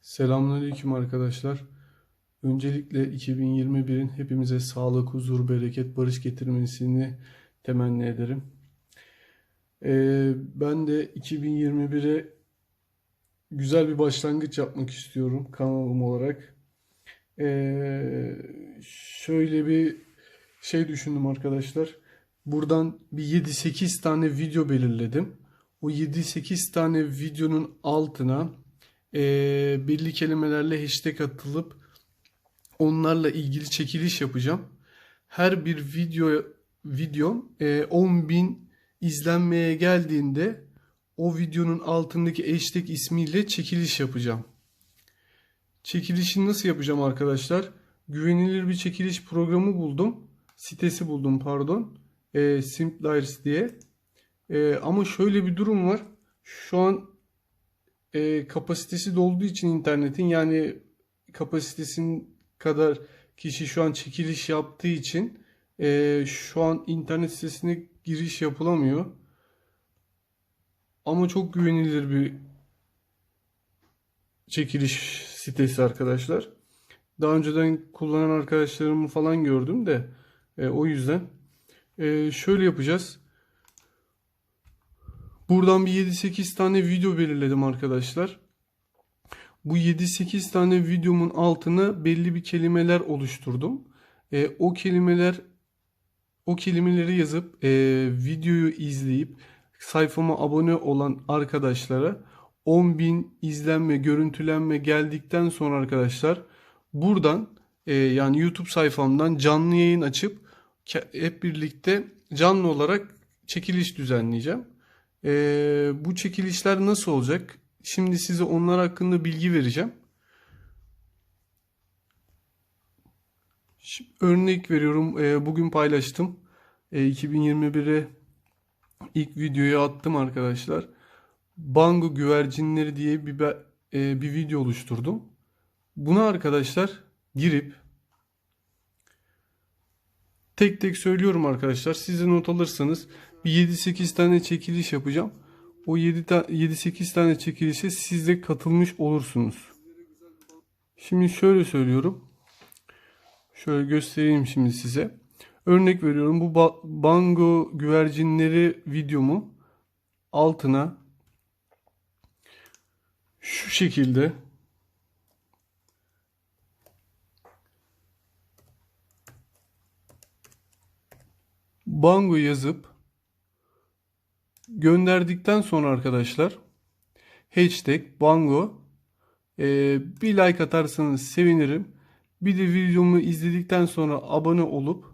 Selamünaleyküm arkadaşlar. Öncelikle 2021'in hepimize sağlık, huzur, bereket, barış getirmesini temenni ederim. Ee, ben de 2021'e güzel bir başlangıç yapmak istiyorum kanalım olarak. Ee, şöyle bir şey düşündüm arkadaşlar. Buradan bir 7-8 tane video belirledim. O 7-8 tane videonun altına eee, belli kelimelerle hashtag atılıp onlarla ilgili çekiliş yapacağım. Her bir video videom eee 10.000 izlenmeye geldiğinde o videonun altındaki hashtag ismiyle çekiliş yapacağım. Çekilişi nasıl yapacağım arkadaşlar? Güvenilir bir çekiliş programı buldum. Sitesi buldum pardon. Eee Simpliers diye. Eee, ama şöyle bir durum var. Şu an e, kapasitesi dolduğu için internetin yani kapasitesin kadar kişi şu an çekiliş yaptığı için e, şu an internet sitesine giriş yapılamıyor. Ama çok güvenilir bir çekiliş sitesi arkadaşlar. Daha önceden kullanan arkadaşlarımı falan gördüm de e, o yüzden e, şöyle yapacağız. Buradan bir 7-8 tane video belirledim arkadaşlar. Bu 7-8 tane videomun altına belli bir kelimeler oluşturdum. E, o kelimeler o kelimeleri yazıp e, videoyu izleyip sayfama abone olan arkadaşlara 10.000 izlenme, görüntülenme geldikten sonra arkadaşlar buradan e, yani YouTube sayfamdan canlı yayın açıp hep birlikte canlı olarak çekiliş düzenleyeceğim. Ee, bu çekilişler nasıl olacak? Şimdi size onlar hakkında bilgi vereceğim. Şimdi örnek veriyorum. Ee, bugün paylaştım. Ee, 2021'e ilk videoyu attım arkadaşlar. Bango güvercinleri diye bir e, bir video oluşturdum. Buna arkadaşlar girip tek tek söylüyorum arkadaşlar. Siz not alırsanız bir 7-8 tane çekiliş yapacağım. O 7 ta 7-8 tane çekilişe siz de katılmış olursunuz. Şimdi şöyle söylüyorum. Şöyle göstereyim şimdi size. Örnek veriyorum bu ba- bango güvercinleri videomu altına şu şekilde bango yazıp gönderdikten sonra arkadaşlar hashtag bango e, bir like atarsanız sevinirim. Bir de videomu izledikten sonra abone olup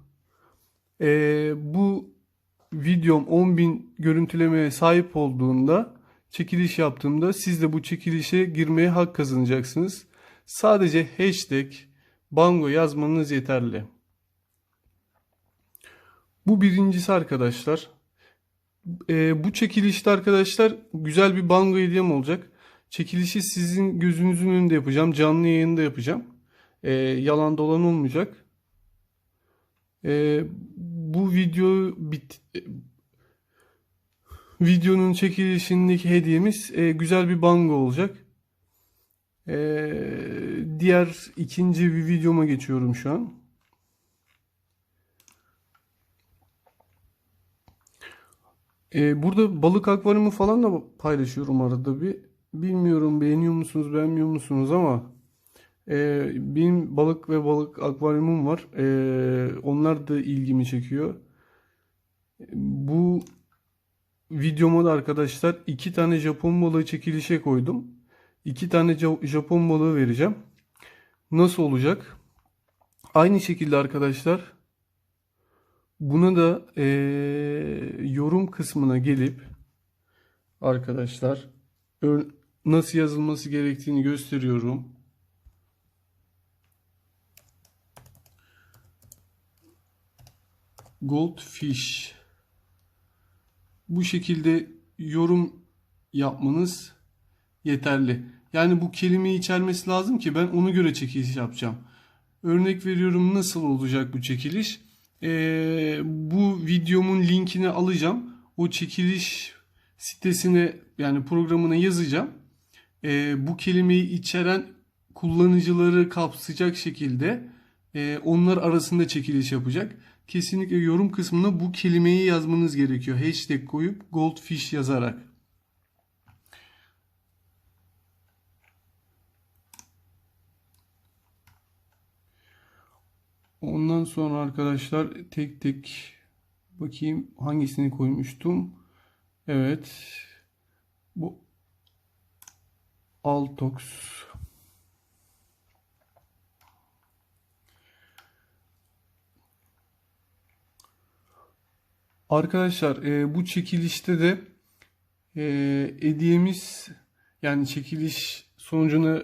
e, bu videom 10.000 görüntülemeye sahip olduğunda çekiliş yaptığımda siz de bu çekilişe girmeye hak kazanacaksınız. Sadece hashtag bango yazmanız yeterli. Bu birincisi arkadaşlar. Ee, bu çekilişte arkadaşlar güzel bir bango hediyem olacak. Çekilişi sizin gözünüzün önünde yapacağım. Canlı yayında yapacağım. Ee, yalan dolan olmayacak. Ee, bu video bit e, videonun çekilişindeki hediyemiz e, güzel bir bango olacak. Ee, diğer ikinci bir videoma geçiyorum şu an. Ee, burada balık akvaryumu falan da paylaşıyorum arada bir. Bilmiyorum beğeniyor musunuz beğenmiyor musunuz ama e, benim balık ve balık akvaryumum var. E, onlar da ilgimi çekiyor. Bu videoma da arkadaşlar iki tane Japon balığı çekilişe koydum. İki tane Ja- Japon balığı vereceğim. Nasıl olacak? Aynı şekilde arkadaşlar Buna da eee, yorum kısmına gelip arkadaşlar nasıl yazılması gerektiğini gösteriyorum. Goldfish. Bu şekilde yorum yapmanız yeterli. Yani bu kelimeyi içermesi lazım ki ben ona göre çekiliş yapacağım. Örnek veriyorum nasıl olacak bu çekiliş? Ee, bu videomun linkini alacağım. O çekiliş sitesine yani programına yazacağım. Ee, bu kelimeyi içeren kullanıcıları kapsayacak şekilde e, onlar arasında çekiliş yapacak. Kesinlikle yorum kısmına bu kelimeyi yazmanız gerekiyor. Hashtag koyup goldfish yazarak. Ondan sonra arkadaşlar tek tek bakayım hangisini koymuştum. Evet. Bu Altox. Arkadaşlar e, bu çekilişte de e, hediyemiz yani çekiliş sonucunu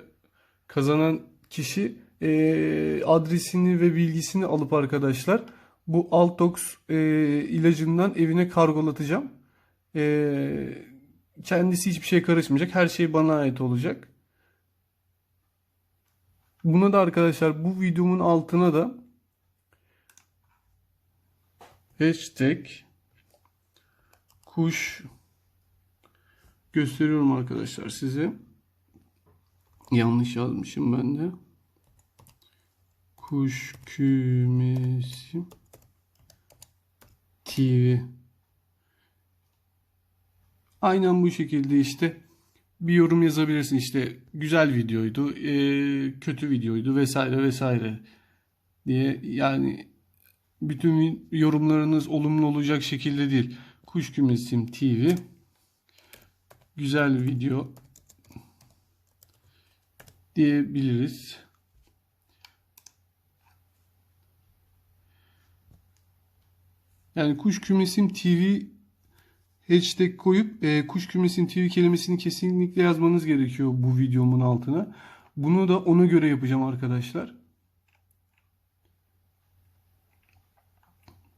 kazanan kişi e, adresini ve bilgisini alıp arkadaşlar bu Altox e, ilacından evine kargolatacağım. E, kendisi hiçbir şey karışmayacak. Her şey bana ait olacak. Buna da arkadaşlar bu videomun altına da hashtag kuş gösteriyorum arkadaşlar size. Yanlış yazmışım ben de. Kuş kümesi TV. Aynen bu şekilde işte bir yorum yazabilirsin işte güzel videoydu, eee, kötü videoydu vesaire vesaire diye yani bütün yorumlarınız olumlu olacak şekilde değil. Kuş Kümesim TV güzel video diyebiliriz. Yani Kuş Kümesim TV hashtag koyup e, Kuş Kümesim TV kelimesini kesinlikle yazmanız gerekiyor bu videomun altına. Bunu da ona göre yapacağım arkadaşlar.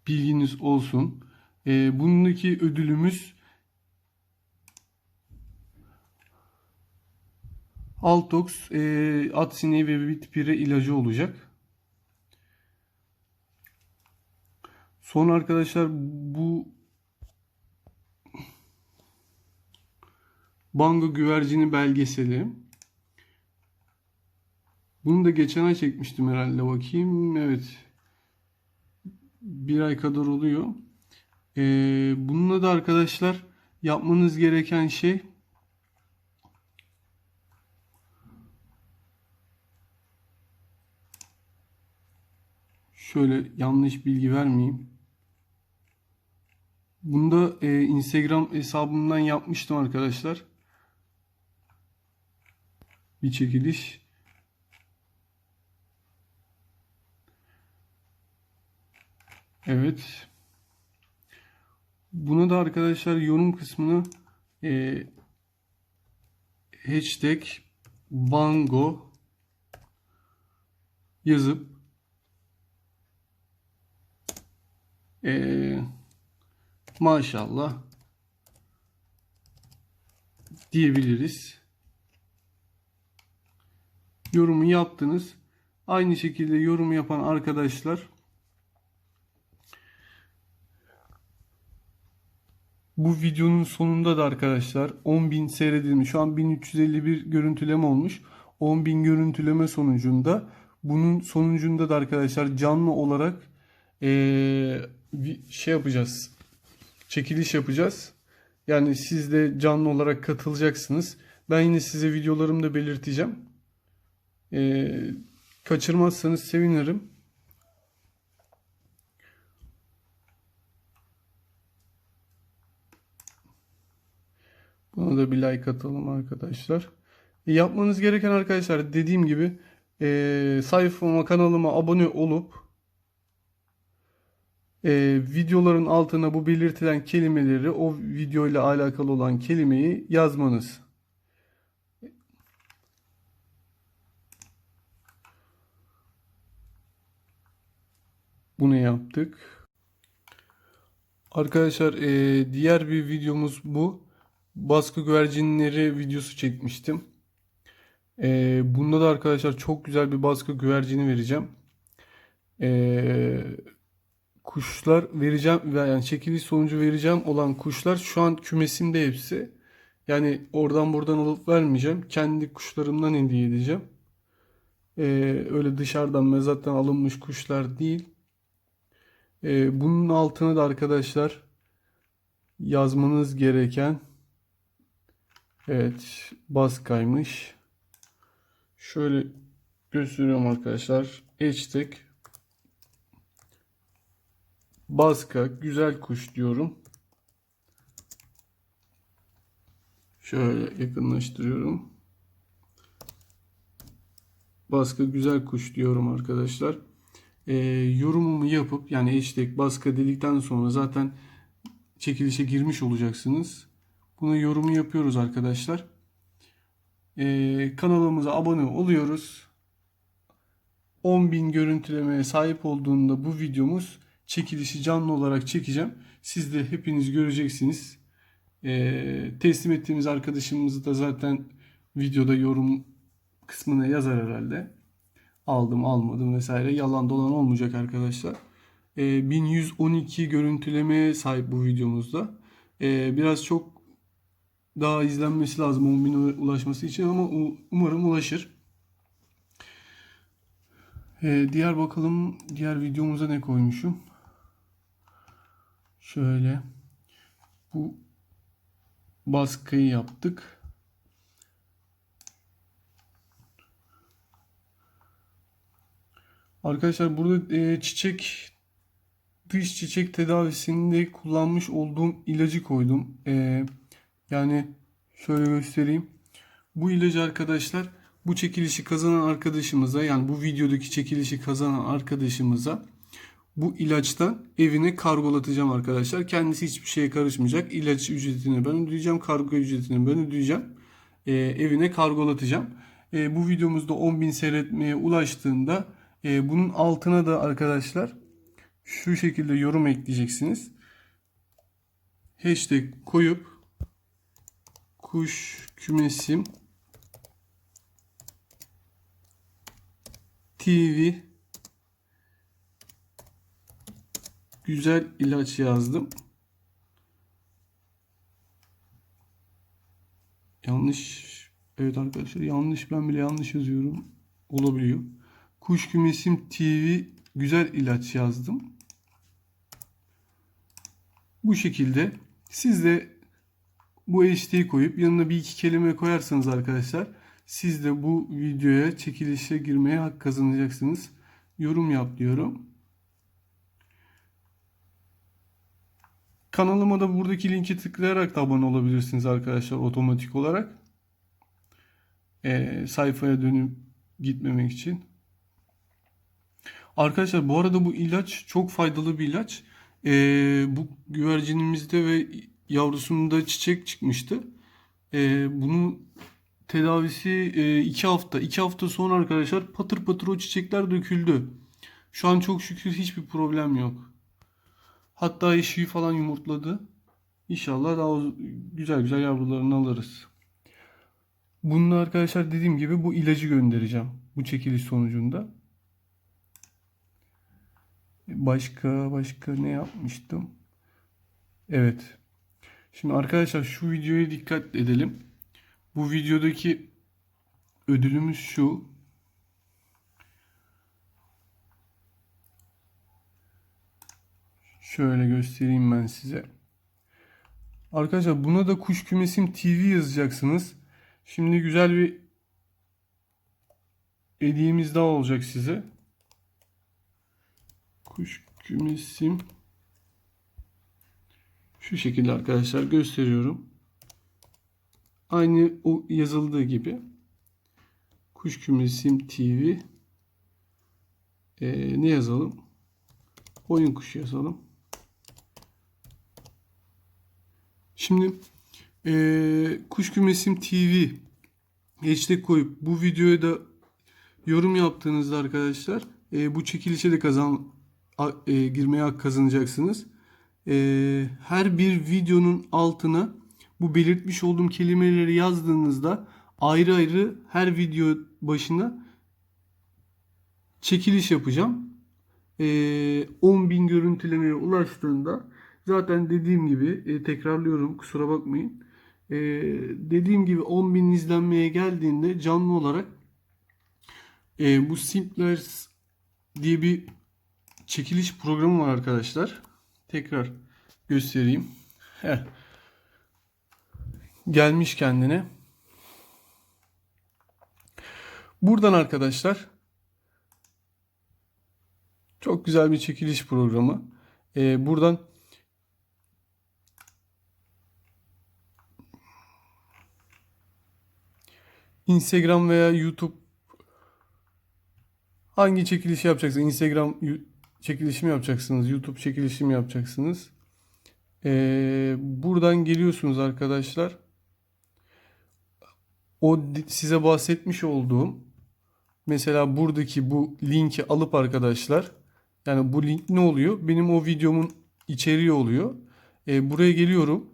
Bilginiz olsun. E, bundaki ödülümüz Altox e, at ve bitpire ilacı olacak. Sonra arkadaşlar bu Bango güvercini belgeseli. Bunu da geçen ay çekmiştim herhalde bakayım. Evet. Bir ay kadar oluyor. Ee, bununla da arkadaşlar yapmanız gereken şey şöyle yanlış bilgi vermeyeyim. Bunu da e, Instagram hesabımdan yapmıştım arkadaşlar. Bir çekiliş. Evet. Buna da arkadaşlar yorum kısmını e, hashtag bango yazıp e, maşallah diyebiliriz. Yorumu yaptınız. Aynı şekilde yorum yapan arkadaşlar Bu videonun sonunda da arkadaşlar 10.000 seyredilmiş. Şu an 1351 görüntüleme olmuş. 10.000 görüntüleme sonucunda bunun sonucunda da arkadaşlar canlı olarak ee, şey yapacağız. Çekiliş yapacağız. Yani siz de canlı olarak katılacaksınız. Ben yine size videolarımda belirteceğim. Ee, kaçırmazsanız sevinirim. Buna da bir like atalım arkadaşlar. E, yapmanız gereken arkadaşlar dediğim gibi e, sayfama kanalıma abone olup e, videoların altına bu belirtilen kelimeleri o video ile alakalı olan kelimeyi yazmanız. Bunu yaptık. Arkadaşlar e, diğer bir videomuz bu. Baskı güvercinleri videosu çekmiştim. E, bunda da arkadaşlar çok güzel bir baskı güvercini vereceğim. E, kuşlar vereceğim yani çekiliş sonucu vereceğim olan kuşlar şu an kümesimde hepsi. Yani oradan buradan alıp vermeyeceğim. Kendi kuşlarımdan hediye edeceğim. Ee, öyle dışarıdan mezattan alınmış kuşlar değil. Ee, bunun altına da arkadaşlar yazmanız gereken evet baskaymış. Şöyle gösteriyorum arkadaşlar. Hashtag baska güzel kuş diyorum. Şöyle yakınlaştırıyorum. Baska güzel kuş diyorum arkadaşlar. Ee, yorumumu yapıp yani hashtag baska dedikten sonra zaten çekilişe girmiş olacaksınız. Bunu yorumu yapıyoruz arkadaşlar. Ee, kanalımıza abone oluyoruz. 10.000 görüntülemeye sahip olduğunda bu videomuz çekilişi canlı olarak çekeceğim. Siz de hepiniz göreceksiniz. Ee, teslim ettiğimiz arkadaşımızı da zaten videoda yorum kısmına yazar herhalde. Aldım almadım vesaire yalan dolan olmayacak arkadaşlar. Ee, 1112 görüntülemeye sahip bu videomuzda. Ee, biraz çok daha izlenmesi lazım 10.000'e ulaşması için ama umarım ulaşır. Ee, diğer bakalım diğer videomuza ne koymuşum. Şöyle bu baskıyı yaptık. Arkadaşlar burada e, çiçek dış çiçek tedavisinde kullanmış olduğum ilacı koydum. E, yani şöyle göstereyim. Bu ilacı arkadaşlar bu çekilişi kazanan arkadaşımıza yani bu videodaki çekilişi kazanan arkadaşımıza bu ilaçtan evine kargolatacağım arkadaşlar. Kendisi hiçbir şeye karışmayacak. İlaç ücretini ben ödeyeceğim. Kargo ücretini ben ödeyeceğim. E, evine kargolatacağım. E, bu videomuzda 10.000 seyretmeye ulaştığında e, bunun altına da arkadaşlar şu şekilde yorum ekleyeceksiniz. Hashtag koyup kuş kümesim TV güzel ilaç yazdım. Yanlış evet arkadaşlar yanlış ben bile yanlış yazıyorum. Olabiliyor. Kuş kümesim TV güzel ilaç yazdım. Bu şekilde siz de bu HT'yi koyup yanına bir iki kelime koyarsanız arkadaşlar siz de bu videoya çekilişe girmeye hak kazanacaksınız. Yorum yap diyorum. Kanalıma da buradaki linki tıklayarak da abone olabilirsiniz arkadaşlar otomatik olarak. Ee, sayfaya dönüp gitmemek için. Arkadaşlar bu arada bu ilaç çok faydalı bir ilaç. Ee, bu güvercinimizde ve yavrusunda çiçek çıkmıştı. Ee, bunu tedavisi 2 hafta. 2 hafta sonra arkadaşlar patır patır o çiçekler döküldü. Şu an çok şükür hiçbir problem yok. Hatta eşiği falan yumurtladı. İnşallah daha güzel güzel yavrularını alırız. Bunun arkadaşlar dediğim gibi bu ilacı göndereceğim. Bu çekiliş sonucunda. Başka başka ne yapmıştım? Evet. Şimdi arkadaşlar şu videoya dikkat edelim. Bu videodaki ödülümüz şu. Şöyle göstereyim ben size. Arkadaşlar buna da kuş kümesim TV yazacaksınız. Şimdi güzel bir hediyemiz daha olacak size. Kuş kümesim şu şekilde arkadaşlar gösteriyorum. Aynı o yazıldığı gibi kuş kümesim TV Ee, ne yazalım? Oyun kuşu yazalım. Şimdi ee, kuş kümesim TV hashtag koyup bu videoya da yorum yaptığınızda arkadaşlar ee, bu çekilişe de kazan a- ee, girmeye hak kazanacaksınız. Ee, her bir videonun altına bu belirtmiş olduğum kelimeleri yazdığınızda ayrı ayrı her video başına çekiliş yapacağım. Ee, 10.000 görüntülemeye ulaştığında zaten dediğim gibi e, tekrarlıyorum kusura bakmayın. Ee, dediğim gibi 10.000 izlenmeye geldiğinde canlı olarak Ee, bu Simplers diye bir çekiliş programı var arkadaşlar. Tekrar göstereyim. Heh. Gelmiş kendine. Buradan arkadaşlar çok güzel bir çekiliş programı. Ee, buradan Instagram veya YouTube hangi çekilişi yapacaksınız? Instagram yu- çekilişi mi yapacaksınız? YouTube çekilişi mi yapacaksınız? Ee, buradan geliyorsunuz arkadaşlar. O size bahsetmiş olduğum mesela buradaki bu linki alıp arkadaşlar yani bu link ne oluyor? Benim o videomun içeriği oluyor. Ee, buraya geliyorum.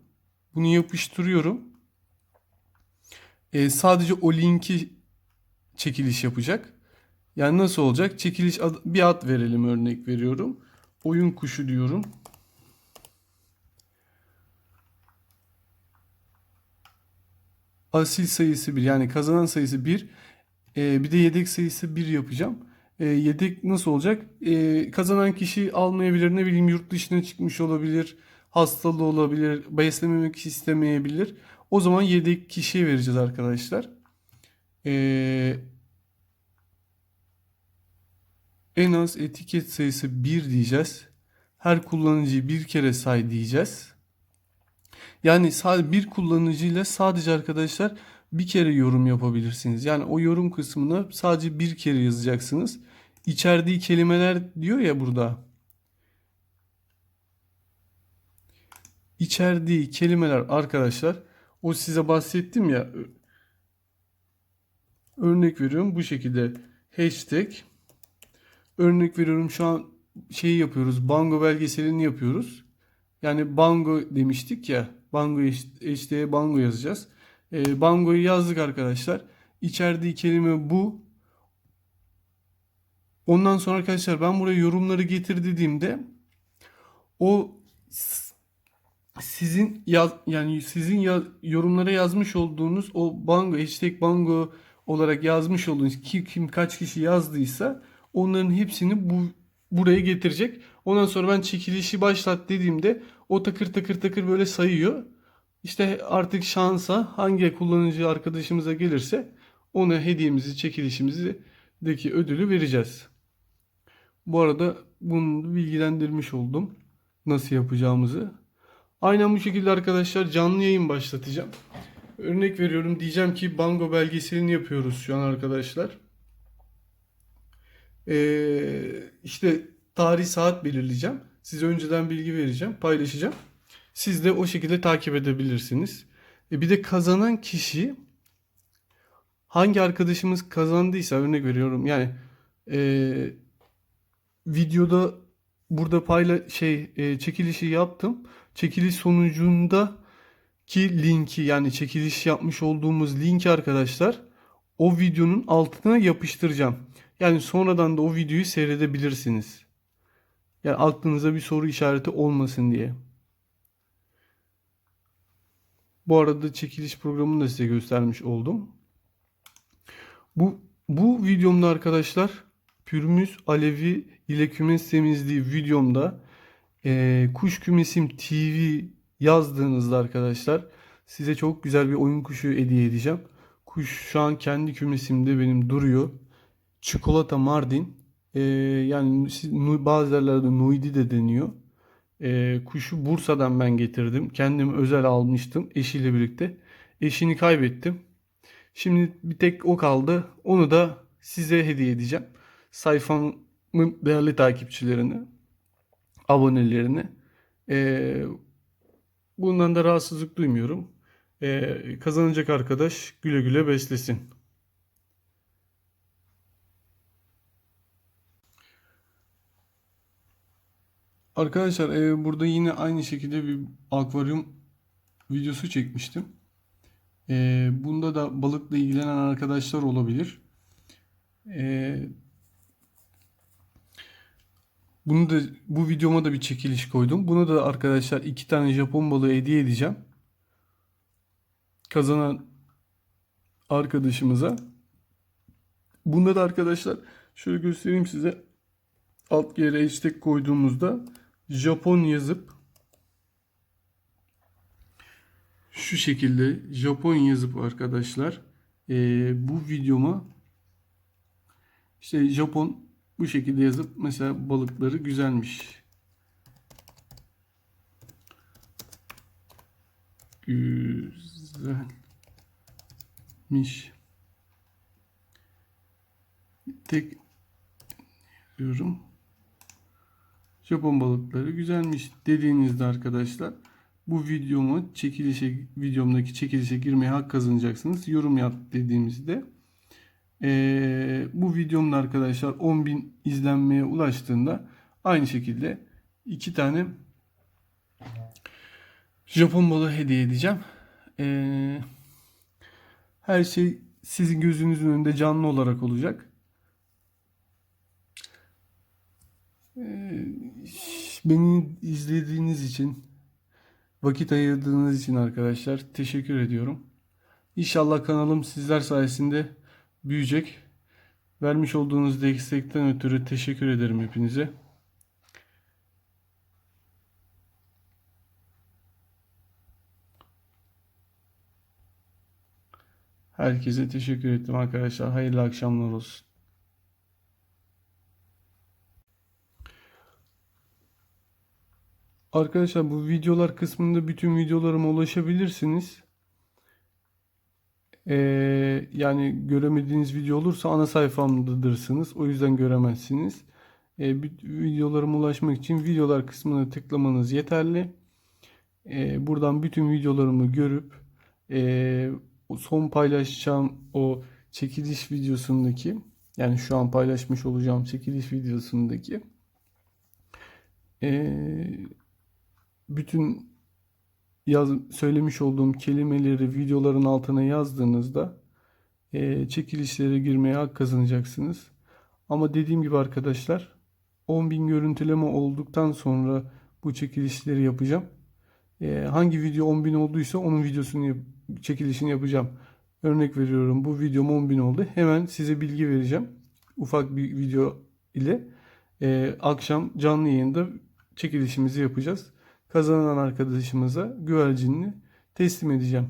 Bunu yapıştırıyorum. Ee, sadece o linki çekiliş yapacak. Yani nasıl olacak? Çekiliş ad- bir ad verelim örnek veriyorum. Oyun kuşu diyorum. Asil sayısı 1 yani kazanan sayısı 1. bir de yedek sayısı 1 yapacağım. Ee, yedek nasıl olacak? Ee, kazanan kişi almayabilir ne bileyim yurt dışına çıkmış olabilir. Hastalığı olabilir. Beslememek istemeyebilir. O zaman yedek kişiye vereceğiz arkadaşlar. Ee, en az etiket sayısı 1 diyeceğiz. Her kullanıcıyı bir kere say diyeceğiz. Yani sadece bir kullanıcıyla sadece arkadaşlar bir kere yorum yapabilirsiniz. Yani o yorum kısmına sadece bir kere yazacaksınız. İçerdiği kelimeler diyor ya burada. İçerdiği kelimeler arkadaşlar o size bahsettim ya örnek veriyorum bu şekilde hashtag örnek veriyorum şu an şeyi yapıyoruz Bango belgeselini yapıyoruz. Yani Bango demiştik ya. Bango HT'ye Bango yazacağız. E, Bango'yu yazdık arkadaşlar. İçerdiği kelime bu. Ondan sonra arkadaşlar ben buraya yorumları getir dediğimde o sizin yaz yani sizin ya, yorumlara yazmış olduğunuz o Bango hashtag Bango olarak yazmış olduğunuz kim, kim kaç kişi yazdıysa onların hepsini bu buraya getirecek. Ondan sonra ben çekilişi başlat dediğimde o takır takır takır böyle sayıyor. İşte artık şansa hangi kullanıcı arkadaşımıza gelirse ona hediyemizi, çekilişimizi deki ödülü vereceğiz. Bu arada bunu bilgilendirmiş oldum. Nasıl yapacağımızı. Aynen bu şekilde arkadaşlar canlı yayın başlatacağım. Örnek veriyorum diyeceğim ki Bango belgeselini yapıyoruz şu an arkadaşlar. Ee, işte tarih saat belirleyeceğim. Size önceden bilgi vereceğim, paylaşacağım. Siz de o şekilde takip edebilirsiniz. E bir de kazanan kişi hangi arkadaşımız kazandıysa örnek veriyorum yani e, videoda burada payla şey e, çekilişi yaptım. Çekiliş sonucunda ki linki yani çekiliş yapmış olduğumuz linki arkadaşlar o videonun altına yapıştıracağım. Yani sonradan da o videoyu seyredebilirsiniz. Yani aklınıza bir soru işareti olmasın diye. Bu arada çekiliş programını da size göstermiş oldum. Bu bu videomda arkadaşlar Pürmüz Alevi ile kümes temizliği videomda e, Kuş Kümesim TV yazdığınızda arkadaşlar size çok güzel bir oyun kuşu hediye edeceğim. Kuş şu an kendi kümesimde benim duruyor. Çikolata Mardin. E, yani bazı yerlerde Nuidi de deniyor. E, kuşu Bursa'dan ben getirdim. Kendim özel almıştım eşiyle birlikte. Eşini kaybettim. Şimdi bir tek o kaldı. Onu da size hediye edeceğim. Sayfamın değerli takipçilerine, abonelerine. E, bundan da rahatsızlık duymuyorum. E, kazanacak arkadaş güle güle beslesin. Arkadaşlar e, burada yine aynı şekilde bir akvaryum videosu çekmiştim. E, bunda da balıkla ilgilenen arkadaşlar olabilir. E, bunu da bu videoma da bir çekiliş koydum. Buna da arkadaşlar iki tane Japon balığı hediye edeceğim. Kazanan arkadaşımıza. Bunda da arkadaşlar şöyle göstereyim size. Alt yere hashtag koyduğumuzda Japon yazıp şu şekilde Japon yazıp arkadaşlar eee, bu videoma işte Japon bu şekilde yazıp mesela balıkları güzelmiş. Güzelmiş. Tek diyorum. Japon balıkları güzelmiş dediğinizde arkadaşlar bu videomu çekilişe videomdaki çekilişe girmeye hak kazanacaksınız. Yorum yap dediğimizde eee, bu videomda arkadaşlar 10.000 izlenmeye ulaştığında aynı şekilde iki tane Japon balığı hediye edeceğim. Eee, her şey sizin gözünüzün önünde canlı olarak olacak. Eee, beni izlediğiniz için, vakit ayırdığınız için arkadaşlar teşekkür ediyorum. İnşallah kanalım sizler sayesinde büyüyecek. Vermiş olduğunuz destekten ötürü teşekkür ederim hepinize. Herkese teşekkür ettim arkadaşlar. Hayırlı akşamlar olsun. Arkadaşlar bu videolar kısmında bütün videolarıma ulaşabilirsiniz. Ee, yani göremediğiniz video olursa ana sayfamdadırsınız. O yüzden göremezsiniz. Ee, videolarıma ulaşmak için videolar kısmına tıklamanız yeterli. Ee, buradan bütün videolarımı görüp o son paylaşacağım o çekiliş videosundaki yani şu an paylaşmış olacağım çekiliş videosundaki ee, bütün yaz, söylemiş olduğum kelimeleri videoların altına yazdığınızda e, çekilişlere girmeye hak kazanacaksınız. Ama dediğim gibi arkadaşlar 10.000 görüntüleme olduktan sonra bu çekilişleri yapacağım. E, hangi video 10.000 olduysa onun videosunu yap- çekilişini yapacağım. Örnek veriyorum bu videom 10.000 oldu. Hemen size bilgi vereceğim. Ufak bir video ile e, akşam canlı yayında çekilişimizi yapacağız. Kazanan arkadaşımıza güvercinini teslim edeceğim.